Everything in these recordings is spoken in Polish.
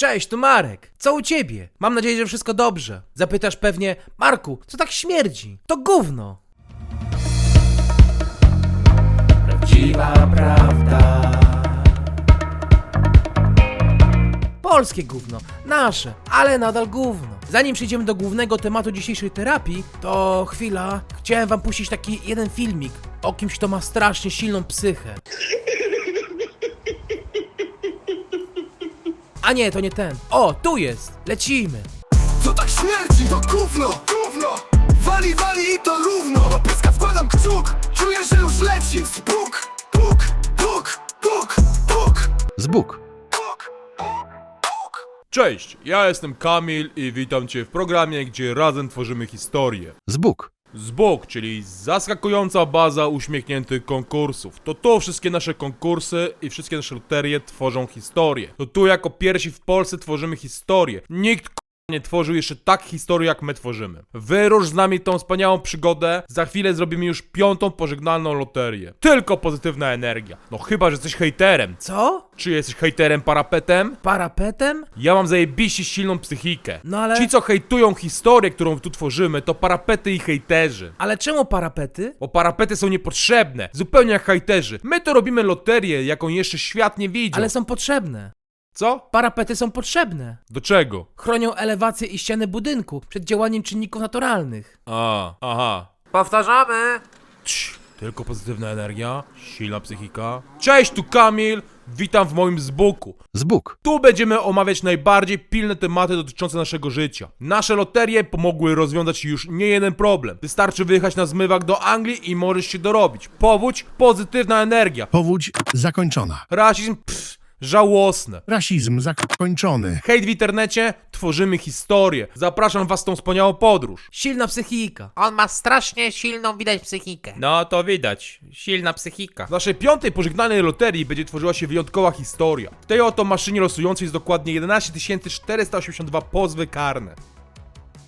Cześć, tu Marek. Co u ciebie? Mam nadzieję, że wszystko dobrze. Zapytasz pewnie, Marku, co tak śmierdzi? To gówno. Prawdziwa prawda. Polskie gówno, nasze, ale nadal gówno. Zanim przejdziemy do głównego tematu dzisiejszej terapii, to chwila, chciałem wam puścić taki jeden filmik o kimś, kto ma strasznie silną psychę. A nie, to nie ten. O, tu jest! Lecimy! Co tak śmierdzi, to gówno, gówno Wali, wali i to równo Do pyska wkładam kciuk Czuję, że już leci Spuk, puk, puk, puk, puk z Bóg. Puk, puk Cześć, ja jestem Kamil i witam Cię w programie, gdzie razem tworzymy historię. Z. Zbóg, czyli zaskakująca baza uśmiechniętych konkursów. To tu wszystkie nasze konkursy i wszystkie nasze loterie tworzą historię. To tu jako pierwsi w Polsce tworzymy historię. Nikt nie tworzył jeszcze tak historii, jak my tworzymy. Wyrusz z nami tą wspaniałą przygodę. Za chwilę zrobimy już piątą pożegnalną loterię. Tylko pozytywna energia. No chyba, że jesteś hejterem. Co? Czy jesteś hejterem parapetem? Parapetem? Ja mam zajebiście silną psychikę. No ale- Ci, co hejtują historię, którą tu tworzymy, to parapety i hejterzy. Ale czemu parapety? Bo parapety są niepotrzebne, zupełnie jak hejterzy. My to robimy loterię, jaką jeszcze świat nie widział. Ale są potrzebne. Co? Parapety są potrzebne. Do czego? Chronią elewację i ściany budynku przed działaniem czynników naturalnych. A, aha. Powtarzamy! Cii, tylko pozytywna energia, silna psychika. Cześć, tu Kamil, witam w moim zbuku. Z Bóg. Tu będziemy omawiać najbardziej pilne tematy dotyczące naszego życia. Nasze loterie pomogły rozwiązać już nie jeden problem. Wystarczy wyjechać na zmywak do Anglii i możesz się dorobić. Powódź, pozytywna energia. Powódź zakończona. Rasizm, pff, żałosne. Rasizm zakończony. Hejt w internecie, tworzymy historię. Zapraszam was w tą wspaniałą podróż. Silna psychika. On ma strasznie silną widać psychikę. No to widać, silna psychika. W naszej piątej pożegnalnej loterii będzie tworzyła się wyjątkowa historia. W tej oto maszynie losującej jest dokładnie 11 482 pozwy karne.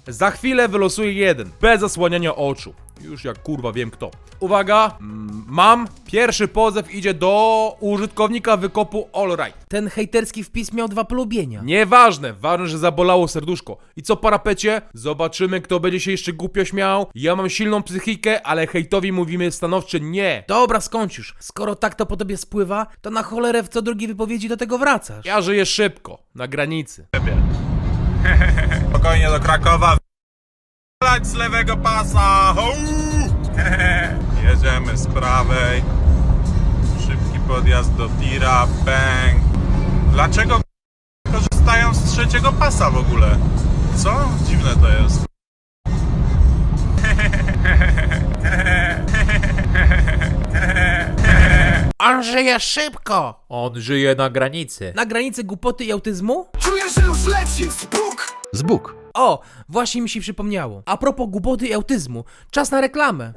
Za chwilę wylosuję jeden, bez zasłaniania oczu. Już jak kurwa wiem kto. Uwaga, mm, mam. Pierwszy pozew idzie do użytkownika wykopu Allright. Ten hejterski wpis miał dwa polubienia. Nieważne, ważne, że zabolało serduszko. I co parapecie? Zobaczymy, kto będzie się jeszcze głupio śmiał. Ja mam silną psychikę, ale hejtowi mówimy stanowcze nie. Dobra, skończ już. Skoro tak to po tobie spływa, to na cholerę w co drugiej wypowiedzi do tego wracasz. Ja żyję szybko, na granicy. Spokojnie do Krakowa. Z lewego pasa. Jedziemy z prawej. Szybki podjazd do tira. Bang. Dlaczego korzystają z trzeciego pasa w ogóle? Co? Dziwne to jest. On żyje szybko. On żyje na granicy. Na granicy głupoty i autyzmu? Czuję, że już leci Spuk, Z Bóg. O, właśnie mi się przypomniało. A propos głupoty i autyzmu, czas na reklamę.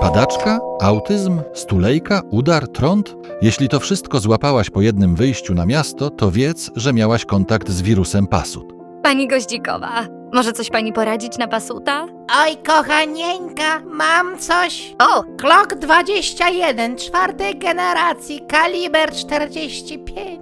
Padaczka, autyzm, stulejka, udar, trąd? Jeśli to wszystko złapałaś po jednym wyjściu na miasto, to wiedz, że miałaś kontakt z wirusem pasut. Pani Goździkowa, może coś pani poradzić na pasuta? Oj, kochanieńka, mam coś. O, Glock 21, czwartej generacji, kaliber 45.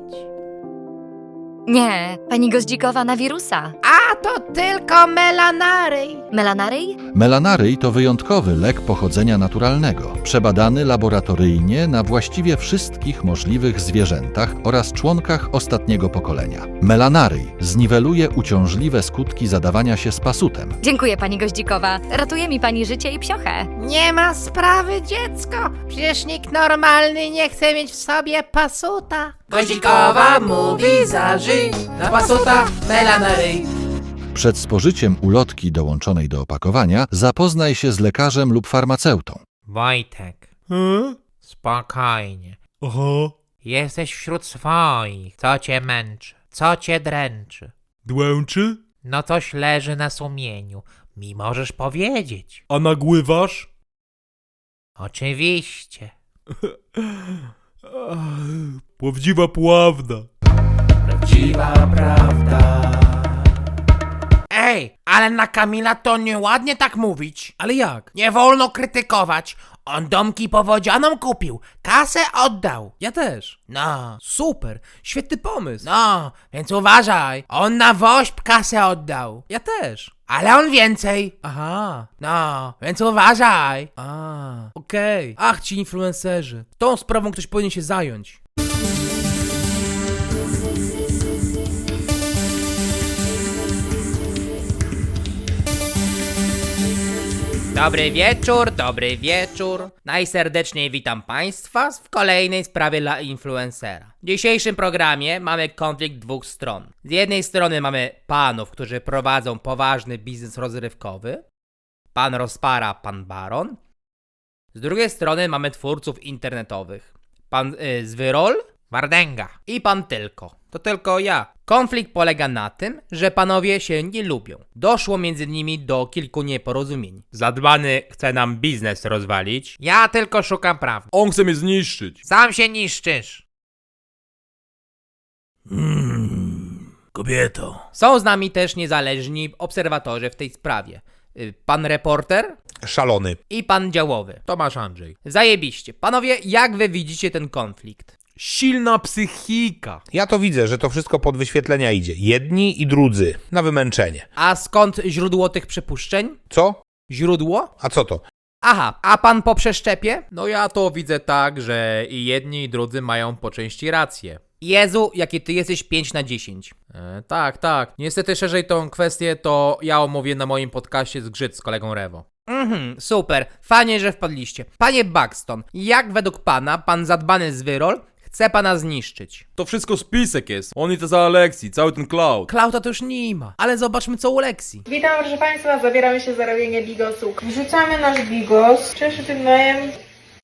nie, pani Goździkowa na wirusa. A to tylko melanarej. Melanaryj? Melanaryj to wyjątkowy lek pochodzenia naturalnego, przebadany laboratoryjnie na właściwie wszystkich możliwych zwierzętach oraz członkach ostatniego pokolenia. Melanaryj zniweluje uciążliwe skutki zadawania się z pasutem. Dziękuję pani Goździkowa. Ratuje mi pani życie i psiochę. Nie ma sprawy, dziecko. Przecież nikt normalny nie chce mieć w sobie pasuta. Kozikowa mówi zażyj, na pasuta melanaryj. Przed spożyciem ulotki dołączonej do opakowania zapoznaj się z lekarzem lub farmaceutą. Wojtek, spokojnie. Aha, Jesteś wśród swoich. Co cię męczy? Co cię dręczy? dłęczy? No coś leży na sumieniu. Mi możesz powiedzieć. A nagływasz? Oczywiście. Prawdziwa pławda. Prawdziwa prawda. Ej, ale na Kamila to nieładnie tak mówić. Ale jak? Nie wolno krytykować. On domki powodzianom kupił, kasę oddał. Ja też. No. Super, świetny pomysł. No, więc uważaj. On na woźb kasę oddał. Ja też. Ale on więcej. Aha. No, więc uważaj. A, okej. Ach, ci influencerzy. Tą sprawą ktoś powinien się zająć. Dobry wieczór, dobry wieczór. Najserdeczniej witam Państwa w kolejnej sprawie dla influencera. W dzisiejszym programie mamy konflikt dwóch stron. Z jednej strony mamy panów, którzy prowadzą poważny biznes rozrywkowy. Pan Rozpara, pan Baron. Z drugiej strony mamy twórców internetowych. Pan y, Zwyrol, Wardęga i pan Tylko. To tylko ja. Konflikt polega na tym, że panowie się nie lubią. Doszło między nimi do kilku nieporozumień. Zadbany chce nam biznes rozwalić. Ja tylko szukam prawdy. On chce mnie zniszczyć. Sam się niszczysz. Kobieto. Są z nami też niezależni obserwatorzy w tej sprawie. Y, Pan reporter Szalony. i pan działowy. Tomasz Andrzej. Zajebiście. Panowie, jak wy widzicie ten konflikt? Silna psychika. Ja to widzę, że to wszystko pod wyświetlenia idzie. Jedni i drudzy. Na wymęczenie. A skąd źródło tych przypuszczeń? Co? Źródło? A co to? Aha, a pan po przeszczepie? No ja to widzę tak, że i jedni i drudzy mają po części rację. Jezu, jaki ty jesteś 5 na 10. E, tak, tak. Niestety szerzej tą kwestię to ja omówię na moim podcaście z Grzyt z kolegą Rewo. Mhm, super. Fajnie, że wpadliście. Panie Buxton, jak według pana pan zadbany zwyrol chce pana zniszczyć? To wszystko spisek jest. On i to za Aleksji, cały ten cloud. Klauta to już nie ma, ale zobaczmy co u Lexi. Witam proszę Państwa, zabieramy się za robienie bigosu. Wrzucamy nasz bigos, cieszy tym najem.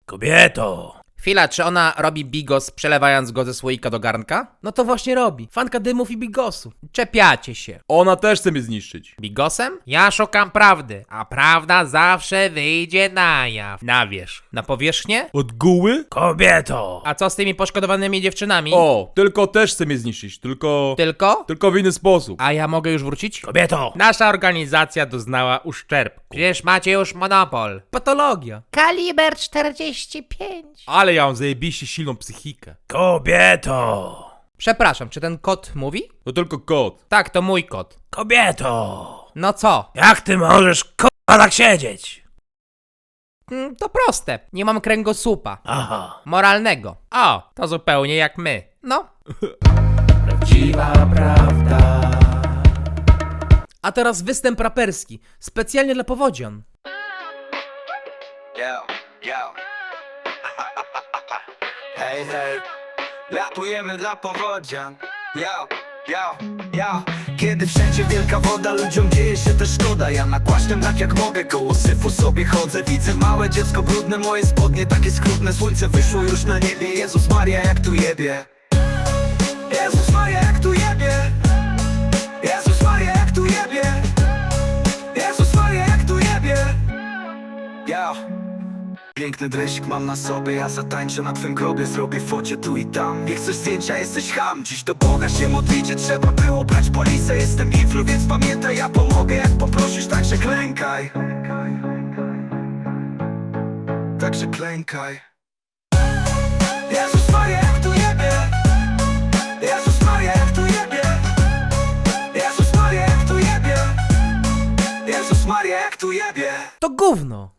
Kobieto. Chwila, czy ona robi bigos przelewając go ze słoika do garnka? No to właśnie robi. Fanka dymów i bigosu. Czepiacie się. Ona też chce mnie zniszczyć. Bigosem? Ja szukam prawdy, a prawda zawsze wyjdzie na jaw. Na wierzch. Na powierzchnię? Od guły? Kobieto. A co z tymi poszkodowanymi dziewczynami? O, tylko też chce mnie zniszczyć, tylko... Tylko? Tylko w inny sposób. A ja mogę już wrócić? Kobieto. Nasza organizacja doznała uszczerbku. Przecież macie już monopol. Patologia. Kaliber 45. Ale ja mam zajebiście silną psychikę. Kobieto. Przepraszam, czy ten kot mówi? To tylko kot. Tak, to mój kot. Kobieto. No co? Jak ty możesz k***a tak siedzieć? Mm, To proste. Nie mam kręgosłupa. Aha. Moralnego. O, to zupełnie jak my. No. A teraz występ raperski. Specjalnie dla powodzian. Yo, yo. Hej, hej. Rapujemy dla powodzian. Yo, yo, yo. Kiedy wszędzie wielka woda, ludziom dzieje się też szkoda Ja nakłaszczem tak jak mogę, koło syfu sobie chodzę Widzę małe dziecko brudne, moje spodnie takie skrutne Słońce wyszło już na niebie, Jezus Maria jak tu jebie Jezus Maria jak tu Piękny dresik mam na sobie, ja zatańczę na twym grobie Zrobię focie tu i tam. Nie chcesz zdjęcia, jesteś ham Dziś do Boga się modlicie, trzeba było brać polisę Jestem influ, więc pamiętaj, ja pomogę Jak poprosisz, także klękaj. Także klękaj. Jezus Maria, jak tu jebie Jezus Maria, jak tu jebie Jezus Maria, jak tu jebie Jezus Maria, jak tu jebie To gówno.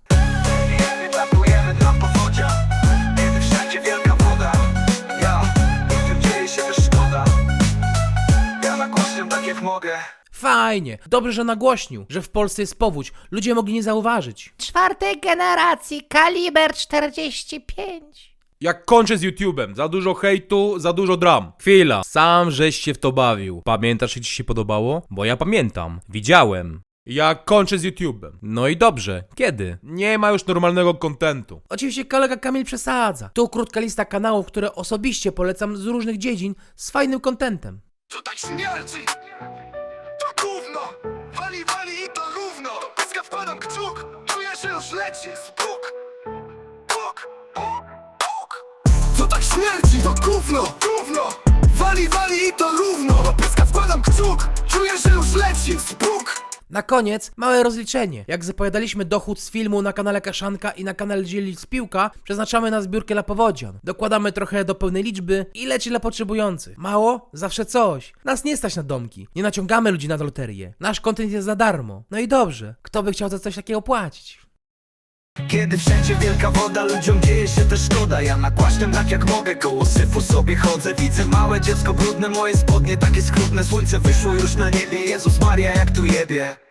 Mogę Fajnie. Dobrze, że nagłośnił, że w Polsce jest powódź. Ludzie mogli nie zauważyć. Czwartej generacji kaliber 45. Jak kończę z YouTube'em. Za dużo hejtu, za dużo dram. Chwila. Sam żeś się w to bawił. Pamiętasz, jak ci się podobało? Bo ja pamiętam. Widziałem. Jak kończę z YouTube'em. No i dobrze. Kiedy? Nie ma już normalnego kontentu. Oczywiście kolega Kamil przesadza. Tu krótka lista kanałów, które osobiście polecam z różnych dziedzin z fajnym kontentem. To tak śmierci Spuk Puk Puk Puk To tak śmierci To gówno Gówno Wali, wali i to równo Pyska wkładam kciuk Czuję, że już leci Spuk Na koniec małe rozliczenie. Jak zapowiadaliśmy dochód z filmu na kanale Kaszanka i na kanale Dzieli z Piłka, przeznaczamy na zbiórkę dla powodzian. Dokładamy trochę do pełnej liczby i leci dla potrzebujących. Mało? Zawsze coś. Nas nie stać na domki. Nie naciągamy ludzi na loterię. Nasz kontent jest za darmo. No i dobrze. Kto by chciał za coś takiego płacić? Kiedy wszędzie wielka woda, ludziom dzieje się też szkoda. Ja nakłaszczem tak jak mogę, koło syfu sobie chodzę. Widzę małe dziecko brudne, moje spodnie takie skrutne Słońce wyszło już na niebie, Jezus Maria jak tu jebie